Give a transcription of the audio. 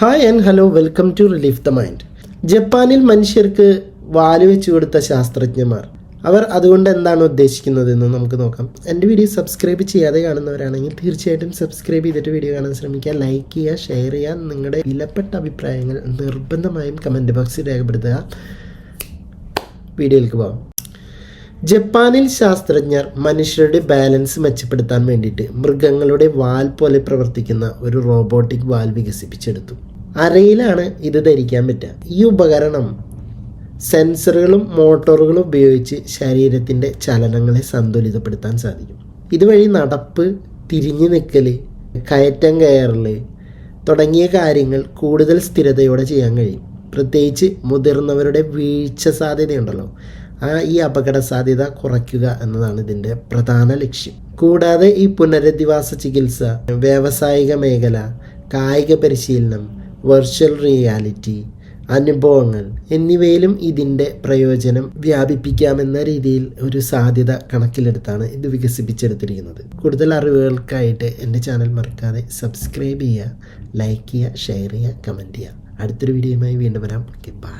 Hi and hello welcome to relief the mind ജപ്പാനിൽ മനുഷ്യർക്ക് വാൽ വെച്ച് കൊടുത്ത ശാസ്ത്രജ്ഞന്മാർ. അവർ അതുകൊണ്ട് എന്താണ് ഉദ്ദേശിക്കുന്നത് എന്ന് നമുക്ക് നോക്കാം. എന്റെ വീഡിയോ സബ്സ്ക്രൈബ് ചെയ്യാതെ കാണുന്നവരാണെങ്കിൽ തീർച്ചയായിട്ടും സബ്സ്ക്രൈബ് ചെയ്തിട്ട് വീഡിയോ കാണാൻ ശ്രമിക്കുക. ലൈക്ക് ചെയ്യുക ഷെയർ ചെയ്യുക. നിങ്ങളുടെ വിലപ്പെട്ട അഭിപ്രായങ്ങൾ നിർബന്ധമായും കമന്റ് ബോക്സിൽ രേഖപ്പെടുത്തുക. വീഡിയോയിലേക്ക് പോകാം. ജപ്പാനിൽ ശാസ്ത്രജ്ഞർ മനുഷ്യരുടെ ബാലൻസ് മെച്ചപ്പെടുത്താൻ വേണ്ടിയിട്ട് മൃഗങ്ങളുടെ വാൽ പോലെ പ്രവർത്തിക്കുന്ന ഒരു റോബോട്ടിക് വാൽ വികസിപ്പിച്ചെടുത്തു. അരയിലാണ് ഇത് ധരിക്കാൻ പറ്റുക. ഈ ഉപകരണം സെൻസറുകളും മോട്ടോറുകളും ഉപയോഗിച്ച് ശരീരത്തിന്റെ ചലനങ്ങളെ സന്തുലിതപ്പെടുത്താൻ സാധിക്കും. ഇതുവഴി നടപ്പ് തിരിഞ്ഞു നിൽക്കൽ കയറ്റം കയറൽ തുടങ്ങിയ കാര്യങ്ങൾ കൂടുതൽ സ്ഥിരതയോടെ ചെയ്യാൻ കഴിയും. പ്രത്യേകിച്ച് മുതിർന്നവരുടെ വീഴ്ച സാധ്യതയുണ്ടല്ലോ. ആ ഈ അപകട സാധ്യത കുറയ്ക്കുക എന്നതാണ് ഇതിന്റെ പ്രധാന ലക്ഷ്യം. കൂടാതെ ഈ പുനരധിവാസ ചികിത്സ വ്യാവസായിക മേഖല കായിക പരിശീലനം വെർച്വൽ റിയാലിറ്റി അനുഭവങ്ങൾ എന്നിവയിലും ഇതിന്റെ പ്രയോജനം വ്യാപിപ്പിക്കാമെന്ന രീതിയിൽ ഒരു സാധ്യത കണക്കിലെടുത്താണ് ഇത് വികസിപ്പിച്ചെടുത്തിരിക്കുന്നത്. കൂടുതൽ അറിവുകൾക്കായിട്ട് എന്റെ ചാനൽ മറക്കാതെ സബ്സ്ക്രൈബ് ചെയ്യുക ലൈക്ക് ചെയ്യുക ഷെയർ ചെയ്യുക കമന്റ് ചെയ്യുക. അടുത്തൊരു വീഡിയോയുമായി വീണ്ടും വരാം. Okay bye